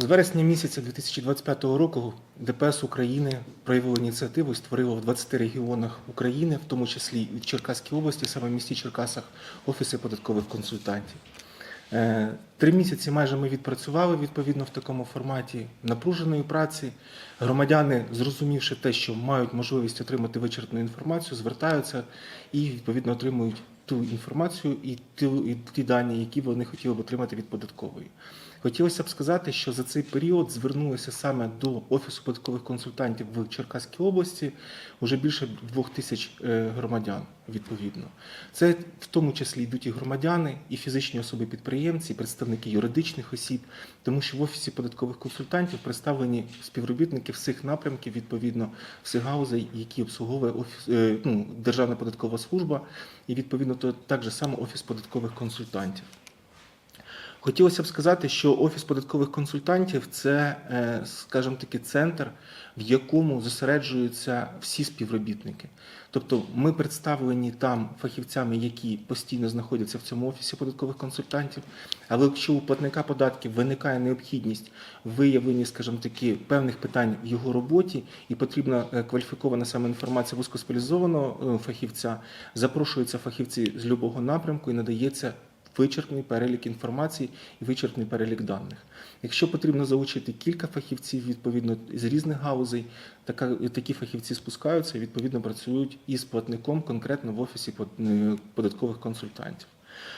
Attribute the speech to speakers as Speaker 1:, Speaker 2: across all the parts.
Speaker 1: З вересня місяця 2025 року ДПС України проявило ініціативу і створило в 20 регіонах України, в тому числі і в Черкаській області, саме в місті Черкасах, офіси податкових консультантів. Е, Три місяці майже ми відпрацювали відповідно в такому форматі напруженої праці. Громадяни, зрозумівши те, що мають можливість отримати вичерпну інформацію, звертаються і відповідно отримують ту інформацію і ті дані, які вони хотіли б отримати від податкової. Хотілося б сказати, що за цей період звернулося саме до Офісу податкових консультантів в Черкаській області вже більше двох тисяч е, громадян. Відповідно, це в тому числі йдуть і громадяни, і фізичні особи-підприємці, і представники юридичних осіб, тому що в офісі податкових консультантів представлені співробітники всіх напрямків, відповідно всіх галузей, які обслуговує офіс е, ну, Державна податкова служба, і відповідно то так само офіс податкових консультантів. Хотілося б сказати, що офіс податкових консультантів це, е, скажімо таки, центр, в якому зосереджуються всі співробітники. Тобто ми представлені там фахівцями, які постійно знаходяться в цьому офісі податкових консультантів. Але якщо у платника податків виникає необхідність в виявленні, скажімо таки, певних питань в його роботі, і потрібна е, кваліфікована саме інформація вузькоспеціалізованого е, фахівця, запрошуються фахівці з любого напрямку і надається вичерпний перелік інформації і вичерпний перелік даних. Якщо потрібно залучити кілька фахівців відповідно з різних галузей, така, такі фахівці спускаються і відповідно працюють із платником конкретно в офісі е, податкових консультантів.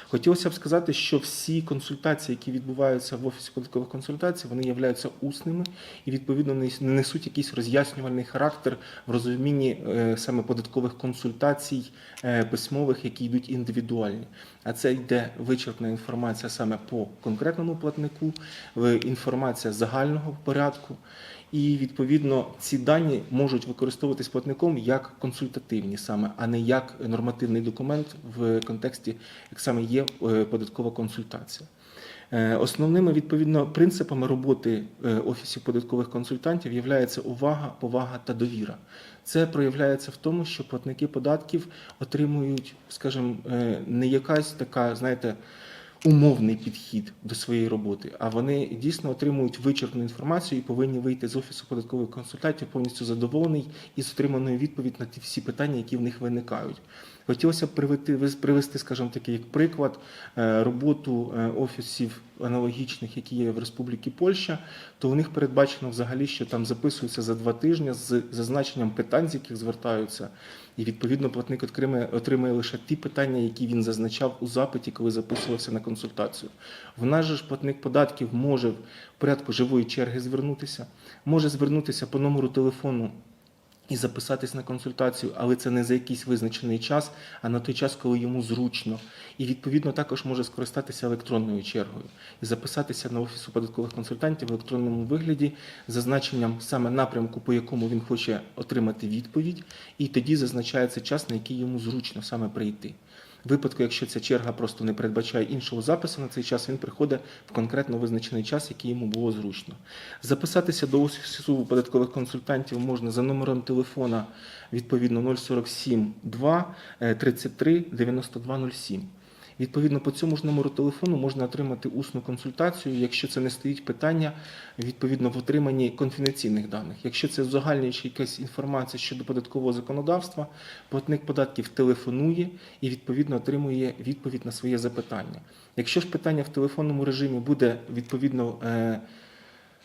Speaker 1: Хотілося б сказати, що всі консультації, які відбуваються в офісі податкових консультацій, вони являються усними і відповідно не несуть якийсь роз'яснювальний характер в розумінні е, саме податкових консультацій е, письмових, які йдуть індивідуальні. А це йде вичерпна інформація саме по конкретному платнику, інформація загального порядку. І відповідно ці дані можуть використовуватись платником як консультативні саме, а не як нормативний документ в контексті, як саме є е, податкова консультація. Е, Основними відповідно принципами роботи е, офісів податкових консультантів є увага, повага та довіра. Це проявляється в тому, що платники податків отримують, скажімо, не якась така, знаєте, умовний підхід до своєї роботи, а вони дійсно отримують вичерпну інформацію і повинні вийти з офісу податкових консультантів повністю задоволений із отриманою відповідь на ті всі питання, які в них виникають. Хотілося б привести, привести, скажімо таки, як приклад е, роботу е, офісів аналогічних, які є в Республіці Польща, то у них передбачено взагалі, що там записуються за два тижні з зазначенням питань, з яких звертаються, і відповідно платник отримає, отримає лише ті питання, які він зазначав у запиті, коли записувався на консультацію. В нас же ж платник податків може в порядку живої черги звернутися, може звернутися по номеру телефону і записатись на консультацію, але це не за якийсь визначений час, а на той час, коли йому зручно. І відповідно також може скористатися електронною чергою і записатися на офісу податкових консультантів в електронному вигляді зазначенням саме напрямку, по якому він хоче отримати відповідь, і тоді зазначається час, на який йому зручно саме прийти. Випадку, якщо ця черга просто не передбачає іншого запису на цей час, він приходить в конкретно визначений час, який йому було зручно. Записатися до офісу податкових консультантів можна за номером телефона відповідно 047 2 е, 33 92 07. Відповідно, по цьому ж номеру телефону можна отримати усну консультацію, якщо це не стоїть питання відповідно в отриманні конфіденційних даних. Якщо це загальнююча якась інформація щодо податкового законодавства, платник податків телефонує і відповідно отримує відповідь на своє запитання. Якщо ж питання в телефонному режимі буде відповідно.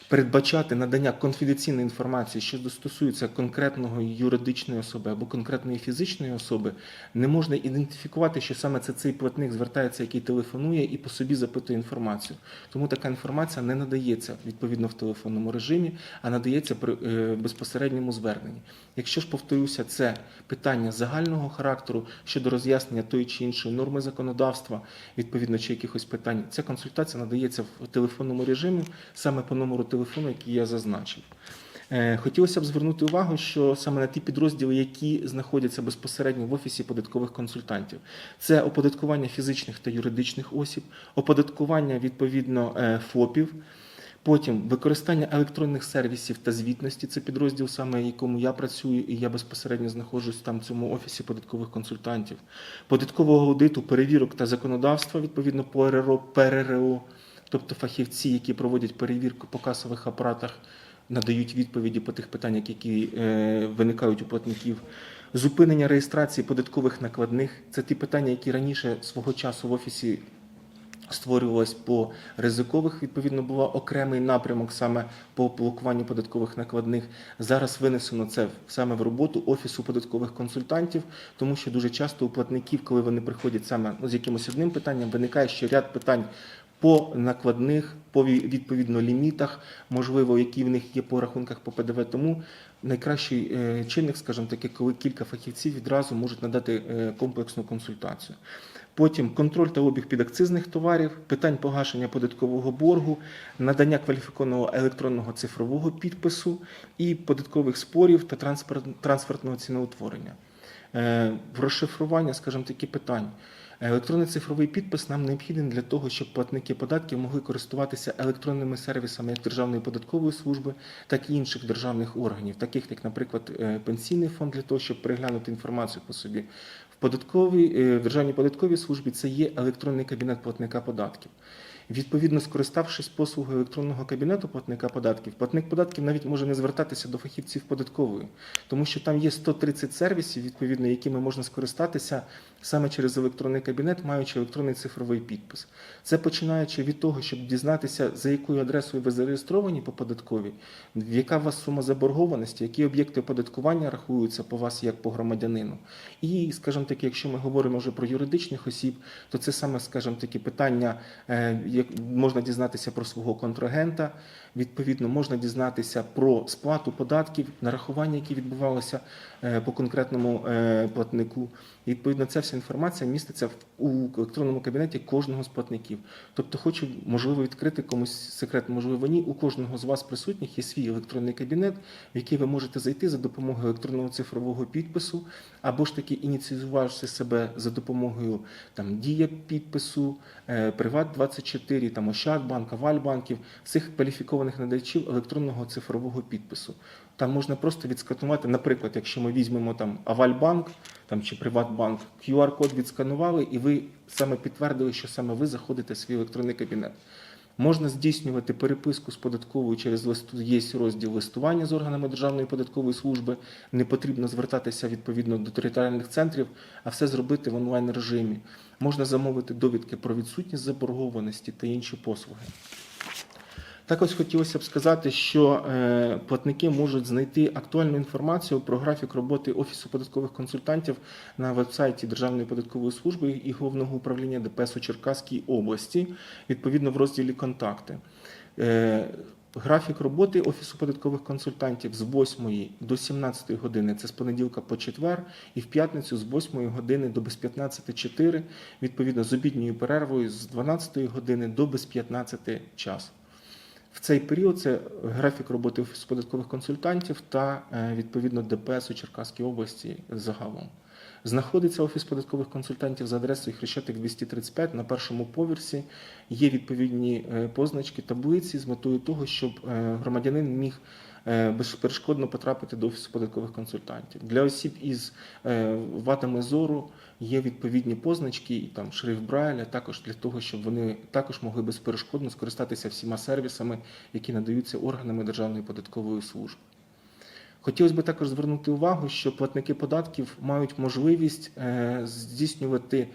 Speaker 1: Передбачати надання конфіденційної інформації, що стосується конкретного юридичної особи або конкретної фізичної особи, не можна ідентифікувати, що саме це цей платник звертається, який телефонує і по собі запитує інформацію. Тому така інформація не надається відповідно в телефонному режимі, а надається при е, безпосередньому зверненні. Якщо ж повторюся, це питання загального характеру щодо роз'яснення тої чи іншої норми законодавства, відповідно чи якихось питань, ця консультація надається в телефонному режимі саме по номеру телефону, який я зазначив. Е, Хотілося б звернути увагу, що саме на ті підрозділи, які знаходяться безпосередньо в офісі податкових консультантів, це оподаткування фізичних та юридичних осіб, оподаткування відповідно е, ФОПів. Потім використання електронних сервісів та звітності це підрозділ, саме якому я працюю, і я безпосередньо знаходжусь там в цьому офісі податкових консультантів, податкового аудиту, перевірок та законодавства відповідно по РРО, ПРРО, тобто фахівці, які проводять перевірку по касових апаратах, надають відповіді по тих питаннях, які е, виникають у платників. Зупинення реєстрації податкових накладних це ті питання, які раніше свого часу в офісі створювалось по ризикових. Відповідно, був окремий напрямок саме по блокуванню податкових накладних. Зараз винесено це саме в роботу офісу податкових консультантів, тому що дуже часто у платників, коли вони приходять саме ну, з якимось одним питанням, виникає ще ряд питань. По накладних, по відповідно лімітах, можливо, які в них є по рахунках по ПДВ. Тому найкращий е, чинник, скажімо таки, коли кілька фахівців відразу можуть надати е, комплексну консультацію. Потім контроль та обіг підакцизних товарів, питань погашення податкового боргу, надання кваліфікованого електронного цифрового підпису і податкових спорів та транспорт- трансфертного ціноутворення. Е, розшифрування, скажімо, такі питань. Електронний цифровий підпис нам необхідний для того, щоб платники податків могли користуватися електронними сервісами як Державної податкової служби, так і інших державних органів, таких як, наприклад, е, пенсійний фонд, для того, щоб переглянути інформацію по собі. В податковій е, в державній податковій службі це є електронний кабінет платника податків. Відповідно, скориставшись послугою електронного кабінету платника податків, платник податків навіть може не звертатися до фахівців податкової, тому що там є 130 сервісів, відповідно, якими можна скористатися саме через електронний кабінет, маючи електронний цифровий підпис. Це починаючи від того, щоб дізнатися, за якою адресою ви зареєстровані по податковій, яка у вас сума заборгованості, які об'єкти оподаткування рахуються по вас як по громадянину. І, скажімо так, якщо ми говоримо вже про юридичних осіб, то це саме, скажімо такі питання, е, можна дізнатися про свого контрагента, відповідно, можна дізнатися про сплату податків, нарахування, які відбувалися е, по конкретному е, платнику. І, відповідно, ця вся інформація міститься у електронному кабінеті кожного з платників. Тобто, хочу, можливо, відкрити комусь секрет, можливо, ні. У кожного з вас присутніх є свій електронний кабінет, в який ви можете зайти за допомогою електронного цифрового підпису, або ж таки ініціювавши себе за допомогою там дія підпису, е, Приват 24 там Ощадбанк, Авальбанків, цих кваліфікованих надавачів електронного цифрового підпису. Там можна просто відсканувати, наприклад, якщо ми візьмемо там Авальбанк там чи Приватбанк, QR-код відсканували, і ви саме підтвердили, що саме ви заходите в свій електронний кабінет. Можна здійснювати переписку з податковою через листу. Є розділ листування з органами Державної податкової служби. Не потрібно звертатися відповідно до територіальних центрів, а все зробити в онлайн режимі. Можна замовити довідки про відсутність заборгованості та інші послуги. Також хотілося б сказати, що е, платники можуть знайти актуальну інформацію про графік роботи Офісу податкових консультантів на вебсайті Державної податкової служби і головного управління ДПС у Черкаській області, відповідно в розділі Контакти. Е, Графік роботи Офісу податкових консультантів з 8 до 17 години, це з понеділка по четвер, і в п'ятницю з 8 години до без 15.04, відповідно з обідньою перервою з 12 години до без 15 час. В цей період це графік роботи Офісу податкових консультантів та е, відповідно ДПС у Черкаській області загалом. Знаходиться офіс податкових консультантів за адресою Хрещатик 235 на першому поверсі. Є відповідні е, позначки, таблиці з метою того, щоб е, громадянин міг безперешкодно потрапити до офісу податкових консультантів. Для осіб із е, вадами зору є відповідні позначки, і там шрифт Брайля, також для того, щоб вони також могли безперешкодно скористатися всіма сервісами, які надаються органами Державної податкової служби. Хотілося б також звернути увагу, що платники податків мають можливість е, здійснювати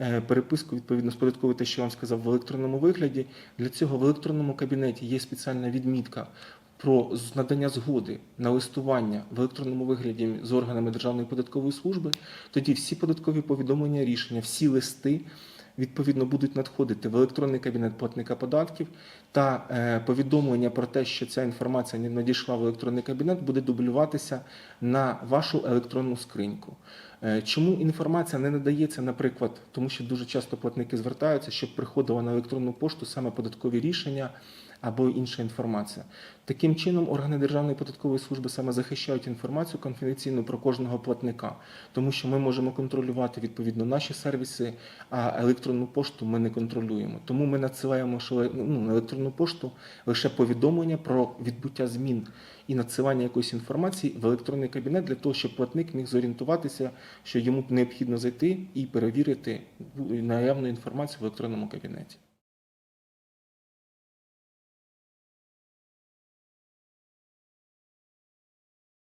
Speaker 1: е, переписку відповідно з податковою, те, що я вам сказав, в електронному вигляді. Для цього в електронному кабінеті є спеціальна відмітка про надання згоди на листування в електронному вигляді з органами Державної податкової служби. Тоді всі податкові повідомлення, рішення, всі листи відповідно будуть надходити в електронний кабінет платника податків, та е, повідомлення про те, що ця інформація не надійшла в електронний кабінет, буде дублюватися на вашу електронну скриньку. Е, Чому інформація не надається, наприклад, тому що дуже часто платники звертаються, щоб приходило на електронну пошту саме податкові рішення або інша інформація. Таким чином, органи Державної податкової служби саме захищають інформацію конфіденційну про кожного платника, тому що ми можемо контролювати відповідно наші сервіси, а електронну пошту ми не контролюємо. Тому ми надсилаємо ну, на електронну пошту лише повідомлення про відбуття змін і надсилання якоїсь інформації в електронний кабінет для того, щоб платник міг зорієнтуватися, що йому необхідно зайти і перевірити наявну інформацію в електронному кабінеті.